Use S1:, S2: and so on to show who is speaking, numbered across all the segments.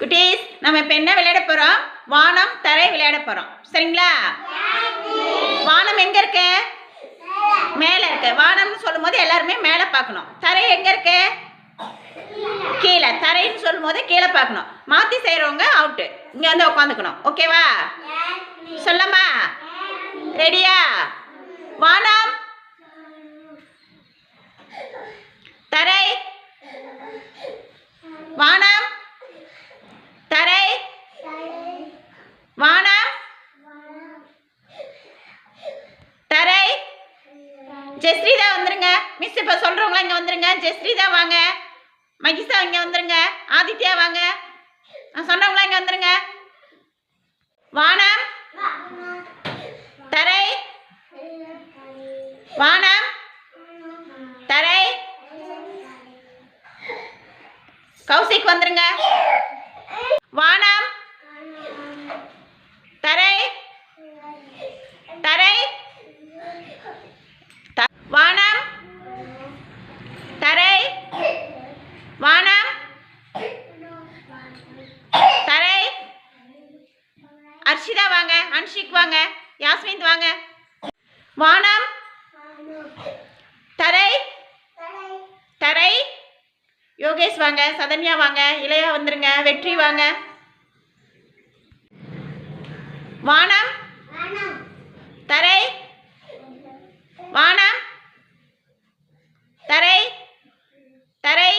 S1: குட்டீஸ் நம்ம இப்போ என்ன விளையாட போகிறோம் வானம் தரை விளையாட போகிறோம் சரிங்களா? வானம் எங்கே இருக்கு? மேலே இருக்கு. வானம்னு சொல்லும்போது எல்லாருமே மேலே பார்க்கணும். தரை எங்கே இருக்கு? கீழே. தரைன்னு சொல்லும்போது கீழே பார்க்கணும். மாற்றி செய்கிறவங்க அவுட்டு இங்கே வந்து உட்காந்துக்கணும் ஓகேவா சொல்லம்மா ரெடியா வானம் தரை வானம் தரை வானம் தரை ஜெஸ்ரீதா வந்துருங்க இப்போ சொல்கிறவங்களாம் இங்கே வந்துருங்க. ஜெஸ்ரீதா வாங்க. மகிஷா இங்கே வந்துருங்க. ஆதித்யா வாங்க. நான் சொன்னவங்களாம் இங்கே வந்துருங்க. வானம். தரை. வானம். தரை. கௌசிக் வந்துருங்க. வானம் தரை தரை த- வானம் தரை வானம் தரை அர்ஷிதா வாங்க அன்ஷிக் வாங்க யாஸ்மின் வாங்க. வானம் தரை தரை. யோகேஷ் வாங்க சதன்யா வாங்க இளையா வந்துருங்க வெற்றி வாங்க. வானம் தரை. வானம் தரை தரை.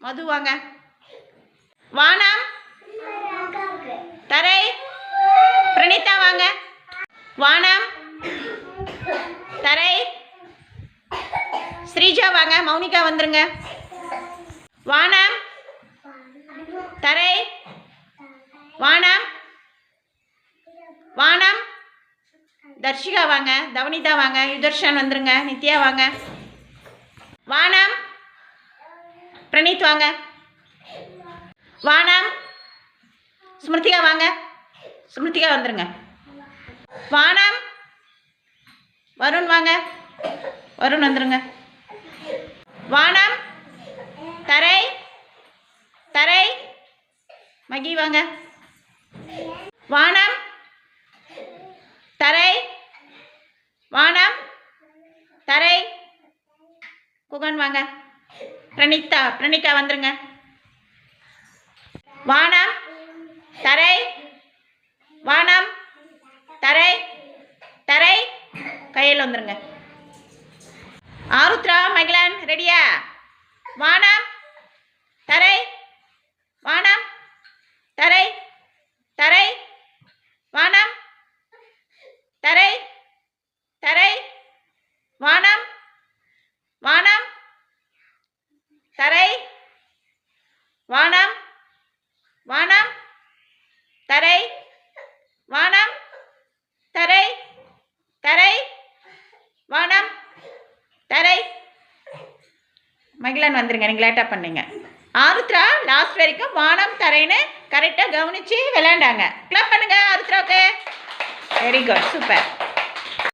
S1: மது வாங்க. வானம் தரை பிரணீதா வாங்க வானம். தரை. ஸ்ரீஜா வாங்க மௌனிகா வந்துருங்க. வானம். தரை. வானம். வானம். தர்ஷிகா வாங்க தவனிதா வாங்க யுதர்ஷன் வந்துருங்க நித்யா வாங்க. வானம். பிரணீத் வாங்க. வானம். ஸ்மிருதிகா வாங்க ஸ்மிருதிகா வந்துருங்க. வானம். வருண் வாங்க. வருண் வந்துருங்க. வானம். தரை. தரை. மகி வாங்க. வானம். தரை. வானம். தரை. குகன் வாங்க. பிரணிதா பிரணிகா வந்துருங்க. வானம். தரை. வானம் தரை தரை கையில் வந்துருங்க. ஆருத்ரா மகிழன் ரெடியா? வானம் தரை வானம் தரை தரை வானம் தரை தரை வானம் வானம் தரை வானம் வானம் தரை வானம் தரை தரை வானம் தரை மகிழன் வந்துருங்க நீங்கள் லேட்டாக பண்ணீங்க. ஆருத்ரா லாஸ்ட் வரைக்கும் வானம் தரைன்னு கரெக்டாக கவனித்து விளையாண்டாங்க. கிளப் பண்ணுங்க ஆருத்ராவுக்கு. Very good super